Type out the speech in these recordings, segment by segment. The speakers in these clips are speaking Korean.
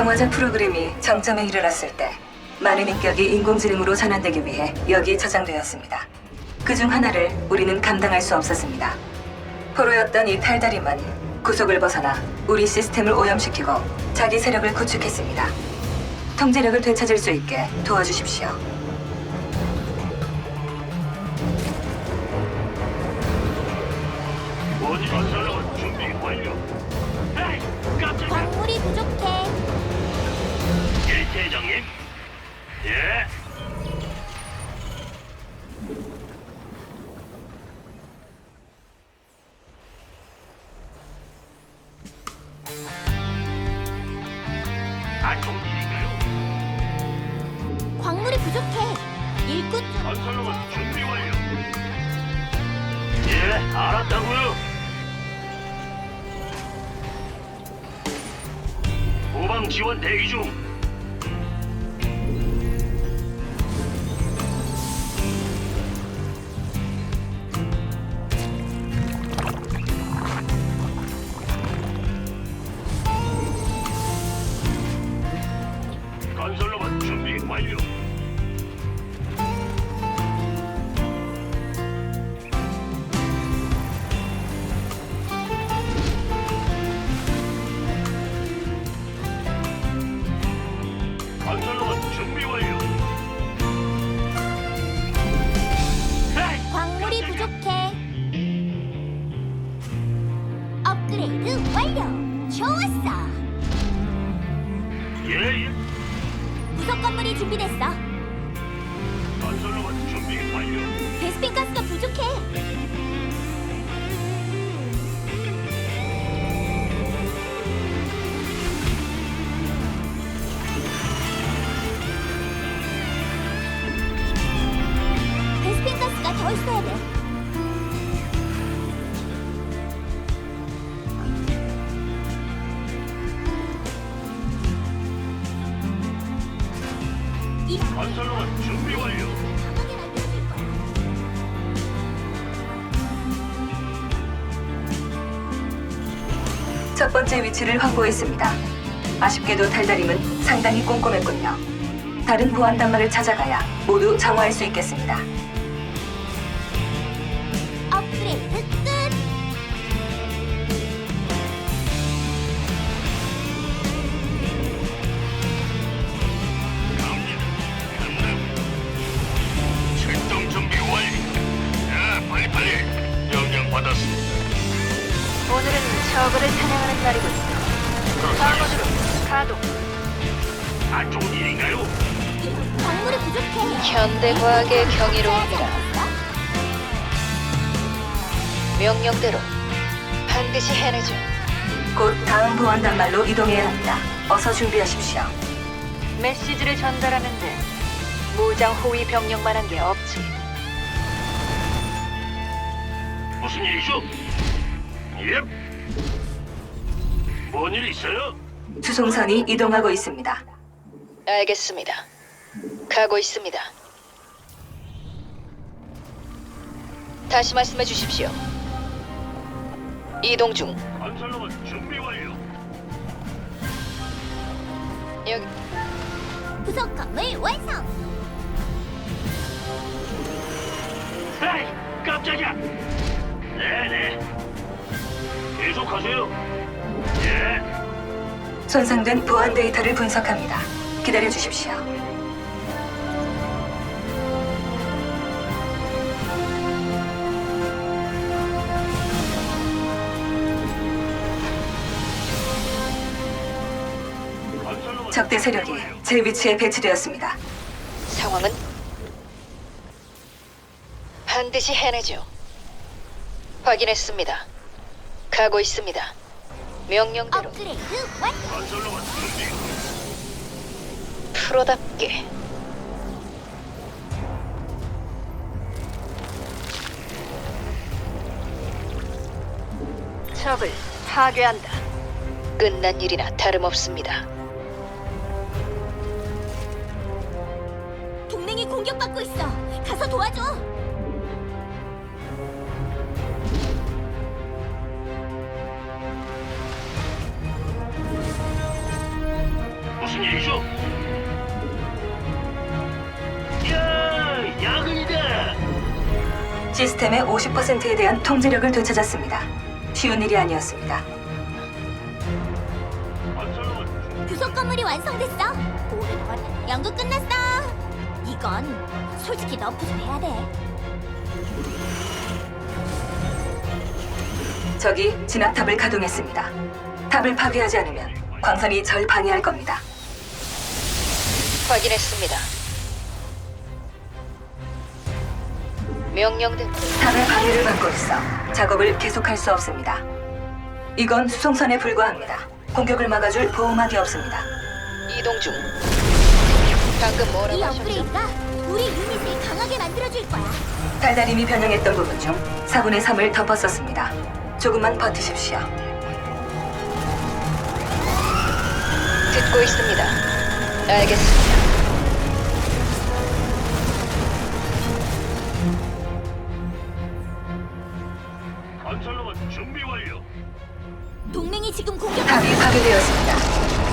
정화자 프로그램이 정점에 이르렀을 때 많은 인격이 인공지능으로 전환되기 위해 여기에 저장되었습니다. 그 중 하나를 우리는 감당할 수 없었습니다. 포로였던 이 탈다림은 구속을 벗어나 우리 시스템을 오염시키고 자기 세력을 구축했습니다. 통제력을 되찾을 수 있게 도와주십시오. 건설로 준비 완료. 에이, 깜짝이야. 광물이 부족 알았다고요. 후방 지원 대기 중. 첫 번째 위치를 확보했습니다. 아쉽게도 달달임은 상당히 꼼꼼했군요. 다른 보안 단말을 찾아가야 모두 정화할 수 있겠습니다. 받았습니다. 오늘은 저그를 사냥하는 날이군요. 방어드로 가동. 안 좋은 일인가요? 광물이 부족해. 현대과학의 경이로움이라 명령대로 반드시 해내죠. 곧 다음 보안 단말로 이동해야 합니다. 어서 준비하십시오. 메시지를 전달하는데 무장 호위 병력만 한 게 없지. 무슨 일이죠? 예. 뭔일 있어요? 수송선이 이동하고 있습니다. 알겠습니다. 가고 있습니다. 다시 말씀해 주십시오. 이동 중. 건설로만 준비 완료. 여기 부속 건물 완성. 에이, 깜짝이야. 네네. 계속하세요. 예. 손상된 보안 데이터를 분석합니다. 기다려 주십시오. 건설로만 적대 세력이 제 위치에 배치되었습니다. 상황은 반드시 해내죠. 확인했습니다. 가고 있습니다. 명령대로 업그레이드 완료. 건설로만 준비. 프로답게 적을 파괴한다. 끝난 일이나 다름없습니다. 동맹이 공격받고 있어. 가서 도와줘. 시스템의 50%에 대한 통제력을 되찾았습니다. 쉬운 일이 아니었습니다. 부속 건물이 완성됐어. 오랜만에 연구 끝났어. 이건 솔직히 너프 좀 해야 돼. 적이 진압탑을 가동했습니다. 탑을 파괴하지 않으면 광선이 절 방해할 겁니다. 확인했습니다. 명령대로 탑의 방해를 받고 있어 작업을 계속할 수 없습니다. 이건 수송선에 불과합니다. 공격을 막아줄 보호막이 없습니다. 이동 중. 방금 뭐라고 이 하셨죠? 업그레이드가 우리 유닛을 강하게 만들어줄 거야. 달달임이 변형했던 부분 중 4분의 3을 덮었었습니다. 조금만 버티십시오. 듣고 있습니다. 알겠습니다.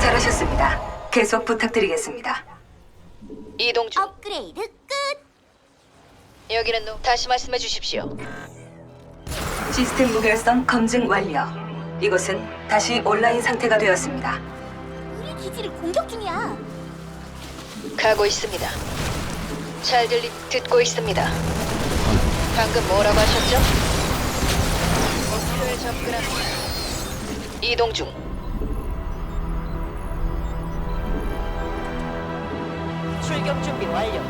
잘하셨습니다. 계속 부탁드리겠습니다. 이동 중. 업그레이드 끝. 여기는 노. 다시 말씀해 주십시오. 시스템 무결성 검증 완료. 이곳은 다시 온라인 상태가 되었습니다. 우리 기지를 공격 중이야. 가고 있습니다. 잘 들리 듣고 있습니다. 방금 뭐라고 하셨죠? 목표에 접근합니다. 이동 중. 출격 준비 완료.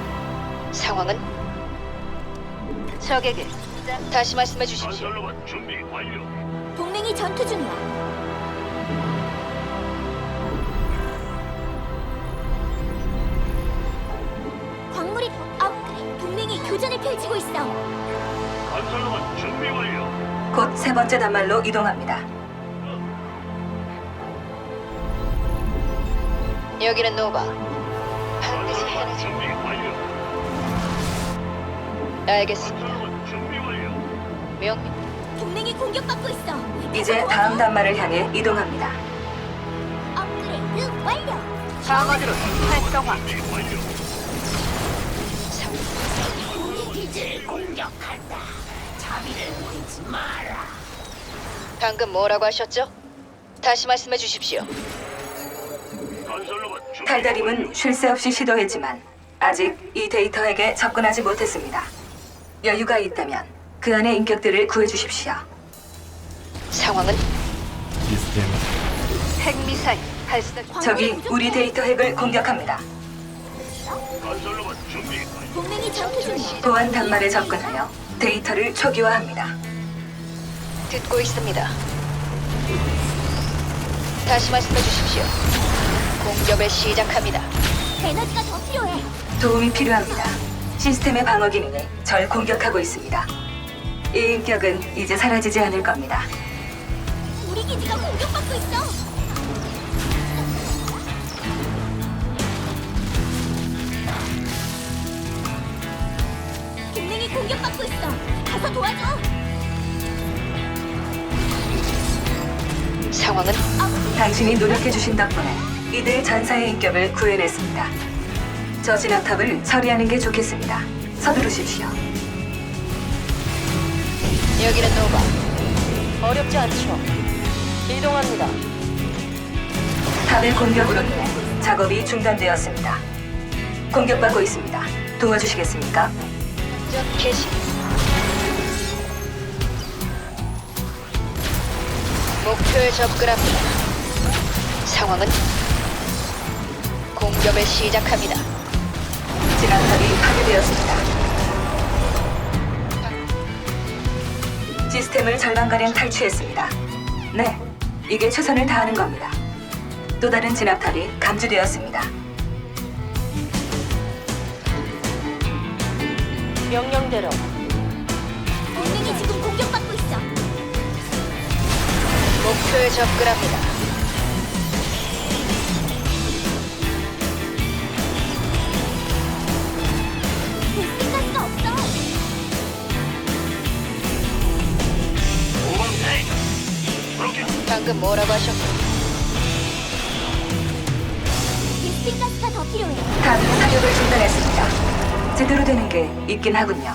상황은 적에게 다시 말씀해 주십시오. 건설로봇 준비 완료. 동맹이 전투 중이야. 광물이 더 업그레이드. 동맹이 교전을 펼치고 있어. 건설로봇 준비 완료. 곧 세 번째 단말로 이동합니다. 여기는 노바. 준비 완료. 알겠습니다. 건설로봇 준비 완료. 명령. 동맹이 공격받고 있어. 이제 다음 단말을 향해 이동합니다. 업그레이드 완료. 방어드로 활성화. 준비 완료. 상- 방금 뭐라고 하셨죠? 다시 말씀해 주십시오. 건설로봇 달달임은 쉴 새 없이 시도했지만 아직 이 데이터에게 접근하지 못했습니다. 여유가 있다면 그 안의 인격들을 구해주십시오. 상황은 시스템 핵미사일 발사. 적이 우리 데이터 핵을 공격합니다. 건설로봇 준비 완료. 동맹이 전투 중이야. 보안 단말에 접근하여 데이터를 초기화합니다. 듣고 있습니다. 다시 말씀해 주십시오. 공격을 시작합니다. 에너지가 더 필요해. 도움이 필요합니다. 시스템의 방어 기능이 절 공격하고 있습니다. 이 인격은 이제 사라지지 않을 겁니다. 우리 기지가 공격받고 있어. 동맹이 공격받고 있어. 가서 도와줘. 상황은 당신이 노력해 주신 덕분에 이들 전사의 인격을 구해냈습니다. 저 진압탑을 처리하는 게 좋겠습니다. 서두르십시오. 여기는 노바. 어렵지 않죠. 이동합니다. 탑의 공격으로 인해 작업이 중단되었습니다. 공격받고 있습니다. 도와주시겠습니까? 전 개시. 목표에 접근합니다. 상황은 공격을 시작합니다. 진압탑이 파괴되었습니다. 시스템을 절반가량 탈취했습니다. 네, 이게 최선을 다하는 겁니다. 또 다른 진압탑이 감지되었습니다. 명령대로 동맹이 지금 공격받고 있어. 목표에 접근합니다. 방금 뭐라고 하셨고 가스가 더 필요해. 탑이 사격을 중단했습니다. 제대로 되는 게 있긴 하군요.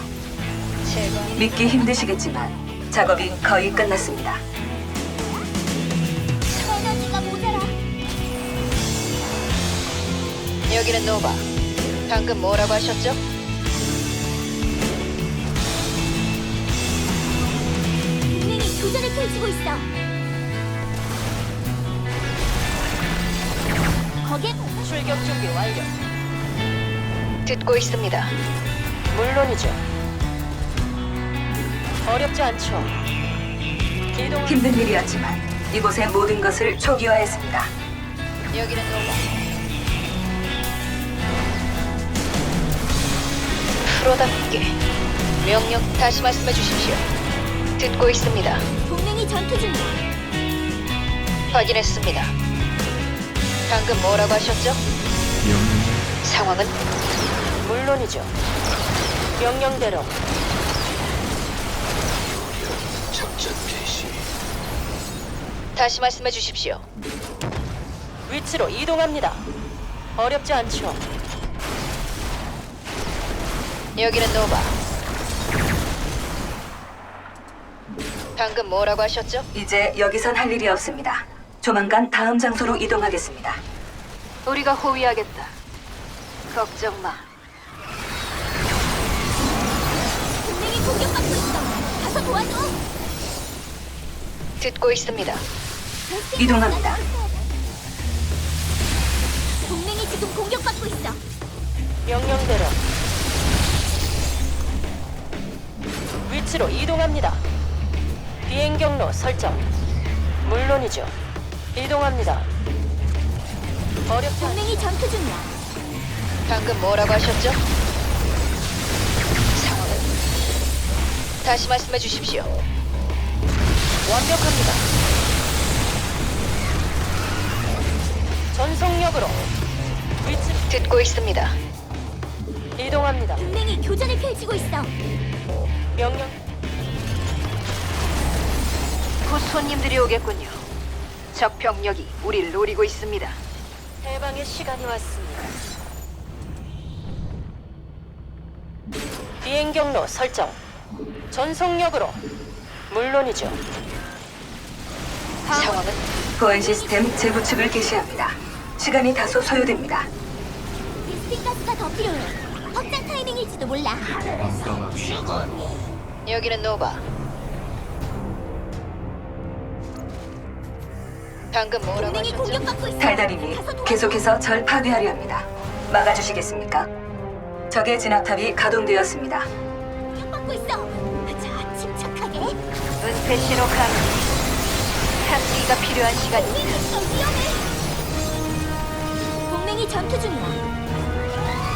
믿기 힘드시겠지만 작업이 거의 끝났습니다. 에너지가 모자라. 여기는 노바. 방금 뭐라고 하셨죠? 동맹이 교전을 펼치고 있어. 거기에 출격 준비 완료. 듣고 있습니다. 물론이죠. 어렵지 않죠. 이동 힘든 일이었지만 이곳의 모든 것을 초기화했습니다. 여기는 노바. 프로답게 명령 다시 말씀해 주십시오. 듣고 있습니다. 동맹이 전투 중이야. 확인했습니다. 방금 뭐라고 하셨죠? 상황은 물론이죠. 명령대로 작전 개시. 다시 말씀해 주십시오. 위치로 이동합니다. 어렵지 않죠. 여기는 노바. 방금 뭐라고 하셨죠? 이제 여기선 할 일이 없습니다. 조만간 다음 장소로 이동하겠습니다. 우리가 호위하겠다. 걱정 마. 동맹이 공격받고 있어. 가서 도와줘. 듣고 있습니다. 이동합니다. 동맹이 지금 공격받고 있어. 명령대로 위치로 이동합니다. 비행 경로 설정. 물론이죠. 이동합니다. 어렵지 않... 동맹이 전투 중이야. 방금 뭐라고 하셨죠? 상황은 다시 말씀해 주십시오. 완벽합니다. 전속력으로 위치 듣고 있습니다. 이동합니다. 동맹이 교전을 펼치고 있어. 명령. 곧 손님들이 오겠군요. 적 병력이 우리를 노리고 있습니다. 해방의 시간이 왔습니다. 비행 경로 설정. 전속력으로. 물론이죠. 상황은 보안 시스템 재구축을 개시합니다. 시간이 다소 소요됩니다. 베스핀 가스가 더 필요해. 확장 타이밍일지도 몰라. 여기는 노바. 방금 뭐라고 동맹이 하셨죠? 공격받고 있어. 달달님이. 계속해서 절 파괴하려 합니다. 막아주시겠습니까? 적의 진압탑이 가동되었습니다. 공격받고 있어. 자, 침착하게. 은폐 신호 감지. 향기가 필요한 시간이 동맹이 있어. 위험해. 동맹이 전투 중이야.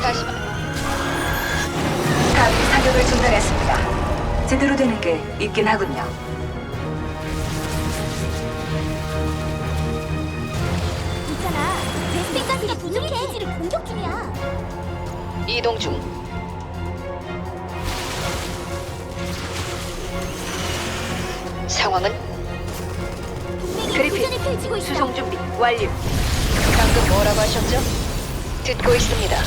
다시 말. 탑이 사격을 중단했습니다. 제대로 되는 게 있긴 하군요. 이동 중. 상황은 그리핀. 수송 준비 완료. 방금 뭐라고 하셨죠? 듣고 있습니다.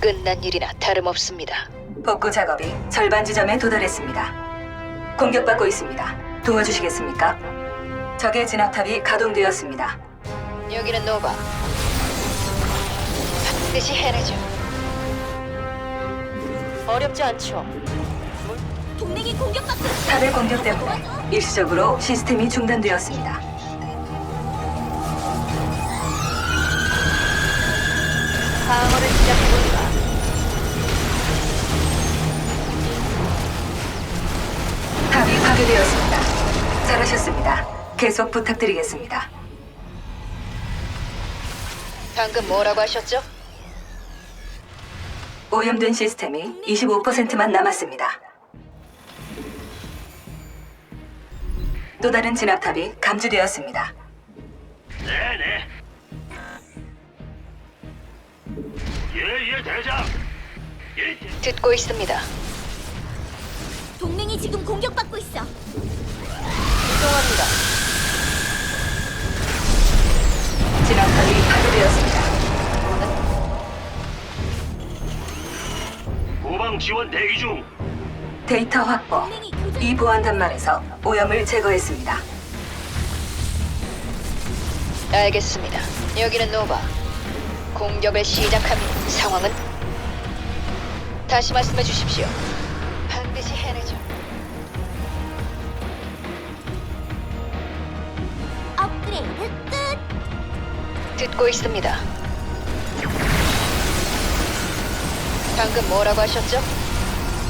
끝난 일이나 다름없습니다. 복구 작업이 절반 지점에 도달했습니다. 공격받고 있습니다. 도와주시겠습니까? 적의 진압탑이 가동되었습니다. 여기는 노바. 반드시 해내죠. 어렵지 않죠. 동맹이 공격받고 있어. 탑의 공격 때문에 일시적으로 시스템이 중단되었습니다. 방어를 시작해볼까? 탑이 파괴되었습니다. 잘하셨습니다. 계속 부탁드리겠습니다. 방금 뭐라고 하셨죠? 오염된 시스템이 25%만 남았습니다. 또 다른 진압탑이 감지되었습니다. 네네. 예예 대장. 예. 대- 듣고 있습니다. 동맹이 지금 공격받고 있어. 지원 대기 중. 데이터 확보. 이 보안 단말에서 오염을 제거했습니다. 알겠습니다. 여기는 노바. 공격을 시작합니다. 상황은 다시 말씀해 주십시오. 반드시 해내죠. 업그레이드 끝. 듣고 있습니다. 방금 뭐라고 하셨죠?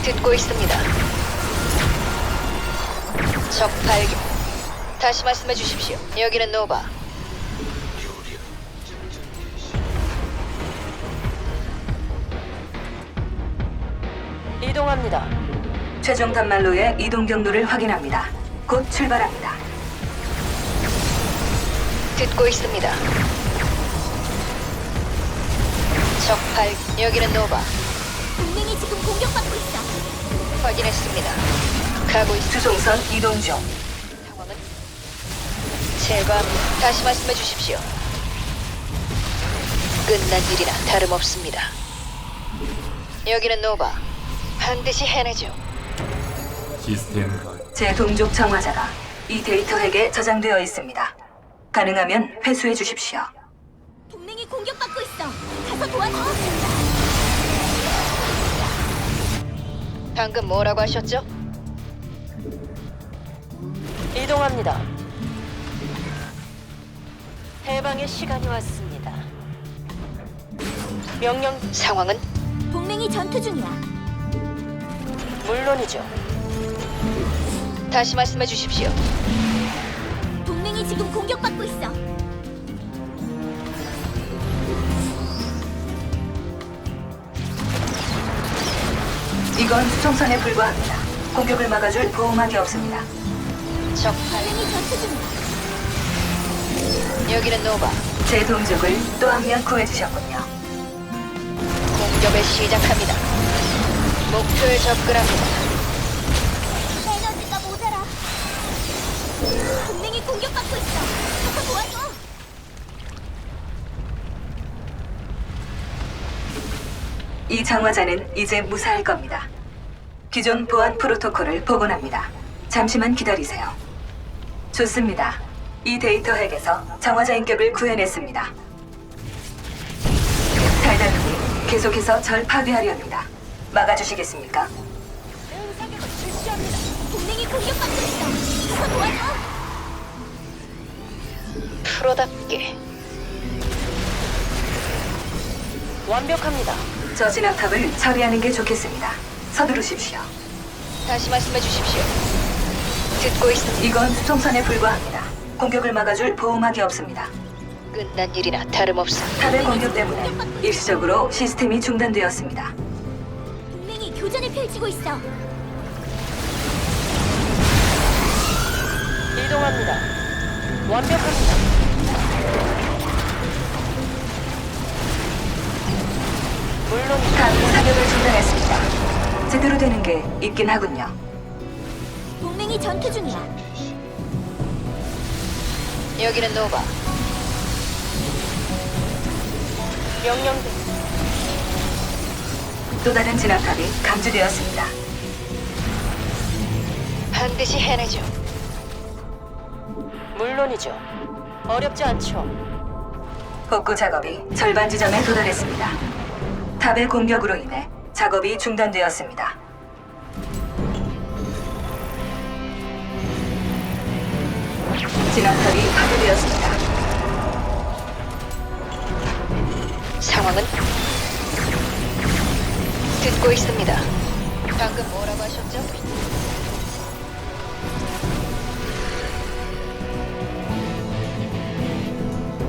듣고 있습니다. 적 발견. 다시 말씀해 주십시오. 여기는 노바. 이동합니다. 최종 단말로의 이동 경로를 확인합니다. 곧 출발합니다. 듣고 있습니다. 적 발. 여기는 노바. 지금 공격받고 있어. 확인했습니다. 가고 있. 수송선 이동 중. 상황은 제거합니다. 다시 말씀해 주십시오. 끝난 일이나 다름없습니다. 여기는 노바. 반드시 해내죠. 시스템 제 동족 정화자가 이 데이터 핵에 저장되어 있습니다. 가능하면 회수해 주십시오. 동맹이 공격받고 있어. 가서 도와줘. 방금 뭐라고 하셨죠? 이동합니다. 해방의 시간이 왔습니다. 명령 상황은 동맹이 전투 중이야. 물론이죠. 다시 말씀해 주십시오. 동맹이 지금 공격받고 있어. 이건 수송선에 불과합니다. 공격을 막아줄 보호막이 없습니다. 적 발. 동맹이 전투 중이야. 여기는 노바. 제 동족을 또 한 명 구해주셨군요. 공격을 시작합니다. 목표에 접근합니다. 이 정화자는 이제 무사할 겁니다. 기존 보안 프로토콜을 복원합니다. 잠시만 기다리세요. 좋습니다. 이 데이터 핵에서 정화자 인격을 구해냈습니다. 달달님이 계속해서 절 파괴하려 합니다. 막아주시겠습니까? 프로답게 완벽합니다. 저 진압탑을 처리하는 게 좋겠습니다. 서두르십시오. 다시 말씀해 주십시오. 듣고 있습니다. 이건 수송선에 불과합니다. 공격을 막아줄 보호막이 없습니다. 끝난 일이나 다름없습니다. 탑의 공격 때문에 일시적으로 시스템이 중단되었습니다. 동맹이 교전을 펼치고 있어. 이동합니다. 완벽합니다. 물론이죠. 탑이 사격을 중단했습니다. 제대로 되는 게 있긴 하군요. 동맹이 전투 중이야. 여기는 노바. 명령대 또 다른 진압탑이 감지되었습니다. 반드시 해내죠. 물론이죠. 어렵지 않죠. 복구 작업이 절반 지점에 도달했습니다. 탑의 공격으로 인해 작업이 중단되었습니다. 진압탑이 파괴되었습니다. 상황은 듣고 있습니다. 방금 뭐라고 하셨죠?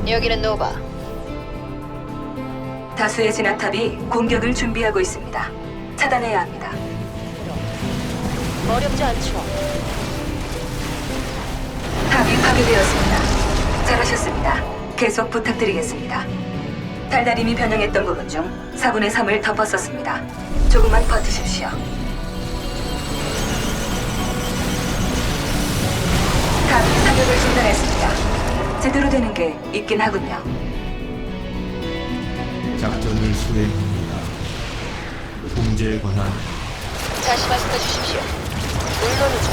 여기는 노바. 다수의 진압탑이 공격을 준비하고 있습니다. 차단해야 합니다. 어렵지 않죠. 탑이 파괴되었습니다. 잘하셨습니다. 계속 부탁드리겠습니다. 달달임이 변형했던 부분 중 4분의 3을 덮었었습니다. 조금만 버티십시오. 탑이 사격을 중단했습니다. 제대로 되는 게 있긴 하군요. 작전을 수행합니다. 통제 권한 다시 말씀해 주십시오. 물론이죠.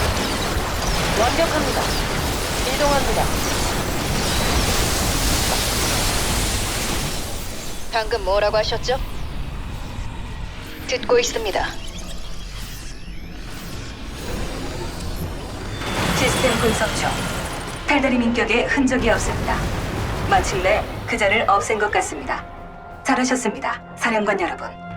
완벽합니다. 이동합니다. 방금 뭐라고 하셨죠? 듣고 있습니다. 시스템 분석 중. 탈다리 민격에 흔적이 없습니다. 마침내 그자를 없앤 것 같습니다. 잘하셨습니다, 사령관 여러분.